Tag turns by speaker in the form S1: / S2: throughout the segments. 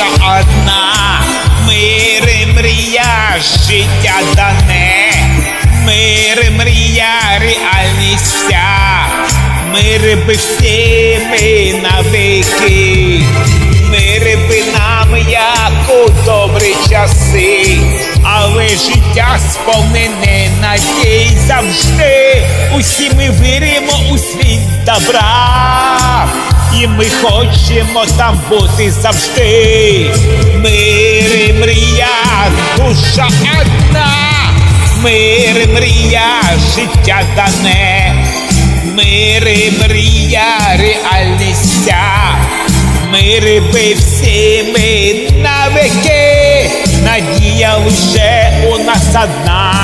S1: лише одна, мир і мрія, життя дане, мир і мрія, реальність вся, мир би всі ми навики, мир би нам, як у добрі часи, але життя сповнене надій завжди. Усі ми віримо у світ добра і ми хочемо там бути завжди. Мир і мрія, душа одна, мир і мрія, життя дане. Мир і мрія, реальність ця. Мир би всі ми навіки, надія лише у нас одна,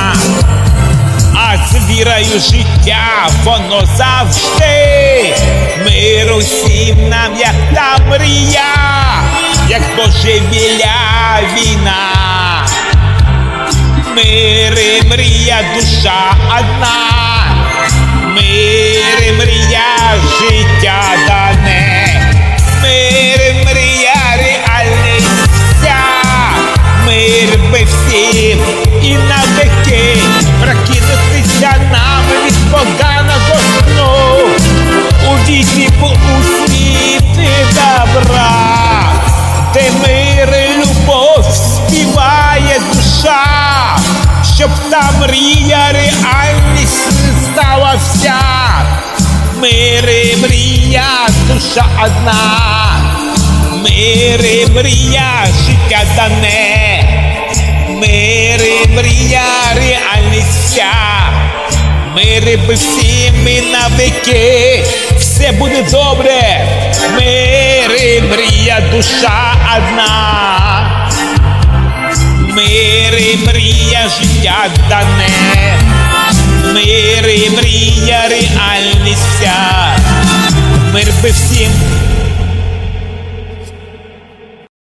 S1: з вірою життя воно завжди. Мир усім нам, як та мрія, як божевілля війна. Мир і мрія, душа одна. Мир і мрія, життя дане. Мир і мрія, реальність. Мир би всім і навіки прокинутися Мир і мрія, душа одна, мир і мрія, життя дане, мир і мрія, реальність вся. Мир би всі ми навіки, все буде добре. Мир і мрія, душа одна. Мир і мрія, життя дане. Мир і мрія, вся. Мир би всім